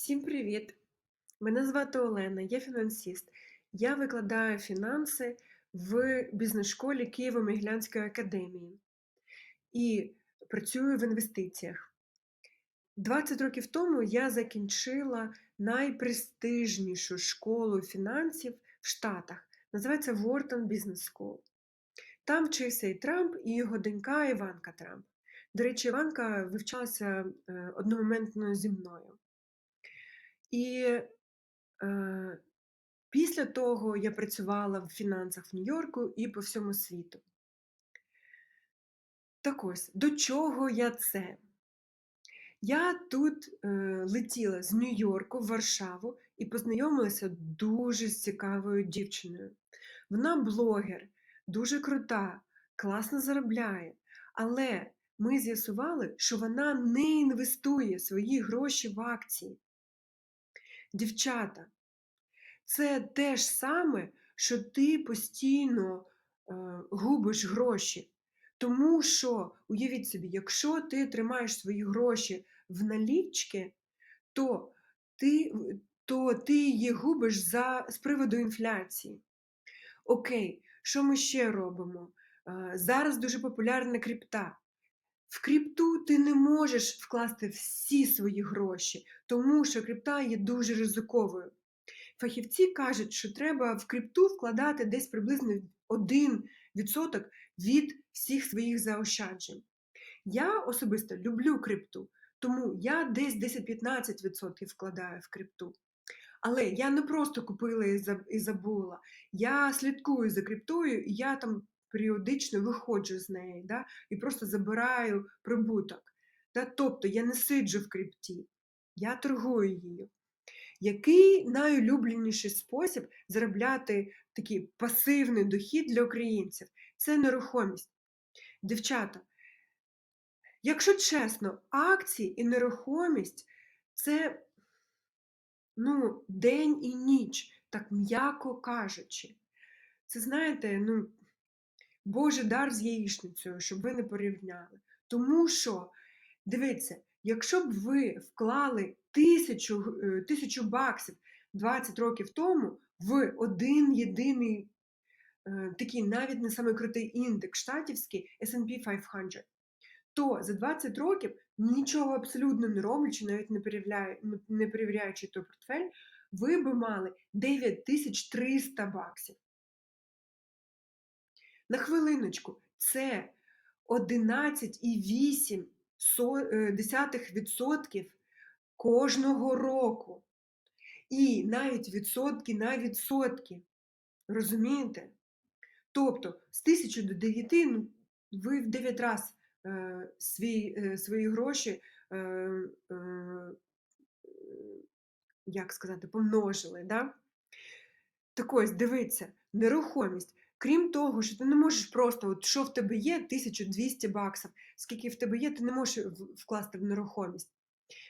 Всім привіт! Мене звати Олена, я фінансист. Я викладаю фінанси в бізнес-школі Києво-Могилянської академії і працюю в інвестиціях. 20 років тому я закінчила найпрестижнішу школу фінансів в Штатах. Називається Wharton Business School. Там вчився і Трамп, і його донька Іванка Трамп. До речі, Іванка вивчалася е, одномоментно зі мною. І е, після того я працювала в фінансах в Нью-Йорку і по всьому світу. Так ось, до чого я це? Я тут е, летіла з Нью-Йорку в Варшаву і познайомилася дуже з цікавою дівчиною. Вона блогер, дуже крута, класно заробляє, але ми з'ясували, що вона не інвестує свої гроші в акції. Дівчата, це те ж саме, що ти постійно е, губиш гроші. Тому що, уявіть собі, якщо ти тримаєш свої гроші в налічки, то ти, то ти її губиш за, з приводу інфляції. Окей, що ми ще робимо? Е, зараз дуже популярна крипта. В крипту ти не можеш вкласти всі свої гроші, тому що крипта є дуже ризиковою. Фахівці кажуть, що треба в крипту вкладати десь приблизно 1% від всіх своїх заощаджень. Я особисто люблю крипту, тому я десь 10-15% вкладаю в крипту. Але я не просто купила і забула. Я слідкую за криптою, і я там періодично виходжу з неї да, і просто забираю прибуток. Да? Тобто я не сиджу в крипті, я торгую її. Який найулюбленіший спосіб заробляти такий пасивний дохід для українців? Це нерухомість. Дівчата, якщо чесно, акції і нерухомість це ну, день і ніч, так м'яко кажучи. Це, знаєте, ну, Божий дар з яєчницею, щоб ви не порівняли. Тому що, дивіться, якщо б ви вклали тисячу, е, тисячу баксів 20 років тому в один єдиний е, такий навіть не самий крутий індекс штатівський SP 500, то за 20 років, нічого абсолютно не роблячи, навіть не перевіряючи, не перевіряючи той портфель, ви би мали 9300 баксів. На хвилиночку, це 11,8% е, кожного року. І навіть відсотки на відсотки. Розумієте? Тобто з 1000 до 9 ну, ви в 9 разів е, свій, е, свої гроші, е, е, як сказати, помножили. Да? Так ось, дивіться, нерухомість. Крім того, що ти не можеш просто, от що в тебе є, 1200 баксів, скільки в тебе є, ти не можеш вкласти в нерухомість.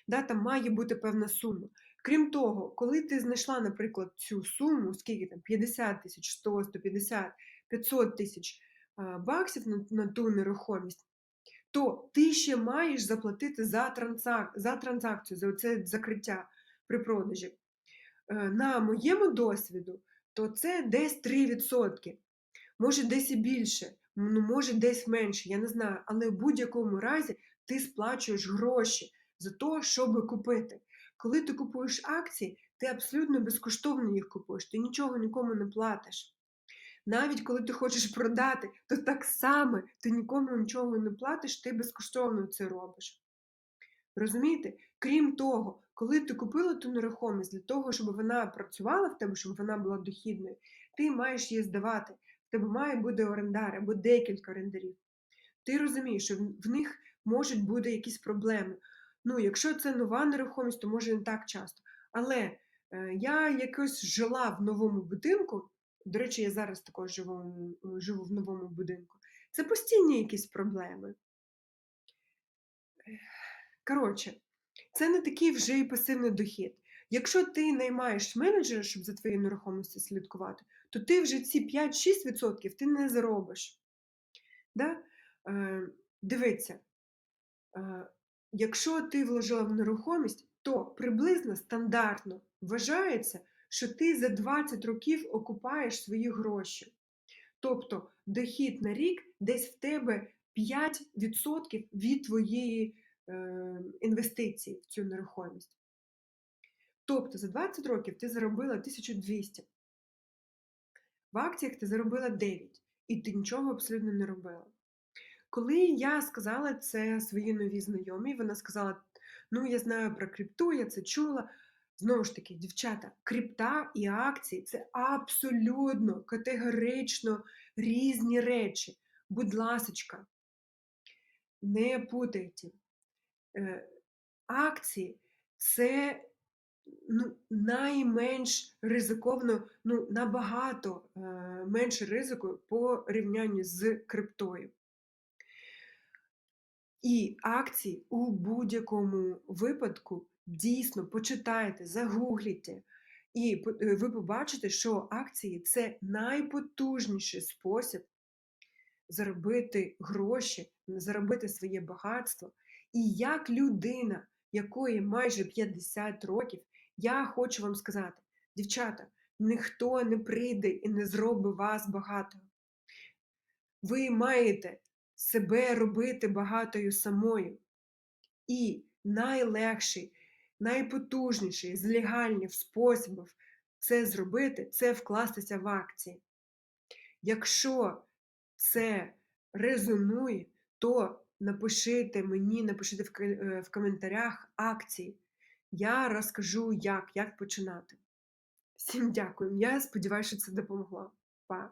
Да, Там має бути певна сума. Крім того, коли ти знайшла, наприклад, цю суму, скільки там 50 тисяч, 100, 150, 500 тисяч баксів на, на ту нерухомість, то ти ще маєш заплатити за транзак, за транзакцію, за це закриття при продажі. Е, на моєму досвіду, то це десь 3% може десь і більше, ну може десь менше, я не знаю. Але в будь-якому разі ти сплачуєш гроші за те, щоб купити. Коли ти купуєш акції, ти абсолютно безкоштовно їх купуєш, ти нічого нікому не платиш. Навіть коли ти хочеш продати, то так само ти нікому нічого не платиш, ти безкоштовно це робиш. Розумієте? Крім того, коли ти купила ту нерухомість для того, щоб вона працювала в тебе, щоб вона була дохідною, ти маєш її здавати тебе має бути орендар або декілька орендарів. Ти розумієш, що в них можуть бути якісь проблеми. Ну, якщо це нова нерухомість, то може не так часто. Але е, я якось жила в новому будинку. До речі, я зараз також живу, живу в новому будинку. Це постійні якісь проблеми. Коротше, це не такий вже і пасивний дохід. Якщо ти наймаєш менеджера, щоб за твоєю нерухомістю слідкувати, то ти вже ці 5-6% ти не заробиш. Да? Е, Дивіться, е, якщо ти вложила в нерухомість, то приблизно стандартно вважається, що ти за 20 років окупаєш свої гроші. Тобто дохід на рік десь в тебе 5% від твоєї е, інвестиції в цю нерухомість. Тобто за 20 років ти заробила 1200. В акціях ти заробила 9, і ти нічого абсолютно не робила. Коли я сказала це своїй новій знайомій, вона сказала: Ну, я знаю про крипту, я це чула. Знову ж таки, дівчата, крипта і акції це абсолютно категорично різні речі. Будь ласочка, не путайте. Е, Акції це ну, найменш ризиковно, ну, набагато е, менше ризику по рівнянню з криптою. І акції у будь-якому випадку дійсно почитайте, загугліть, і е, ви побачите, що акції це найпотужніший спосіб заробити гроші, заробити своє багатство. І як людина, якої майже 50 років, я хочу вам сказати, дівчата, ніхто не прийде і не зробить вас багатою. Ви маєте себе робити багатою самою. І найлегший, найпотужніший з легальних способів це зробити це вкластися в акції. Якщо це резонує, то напишіть мені, напишіть в, е, коментарях акції. Я розкажу, як, як починати. Всім дякую. Я сподіваюся, що це допомогло. Па!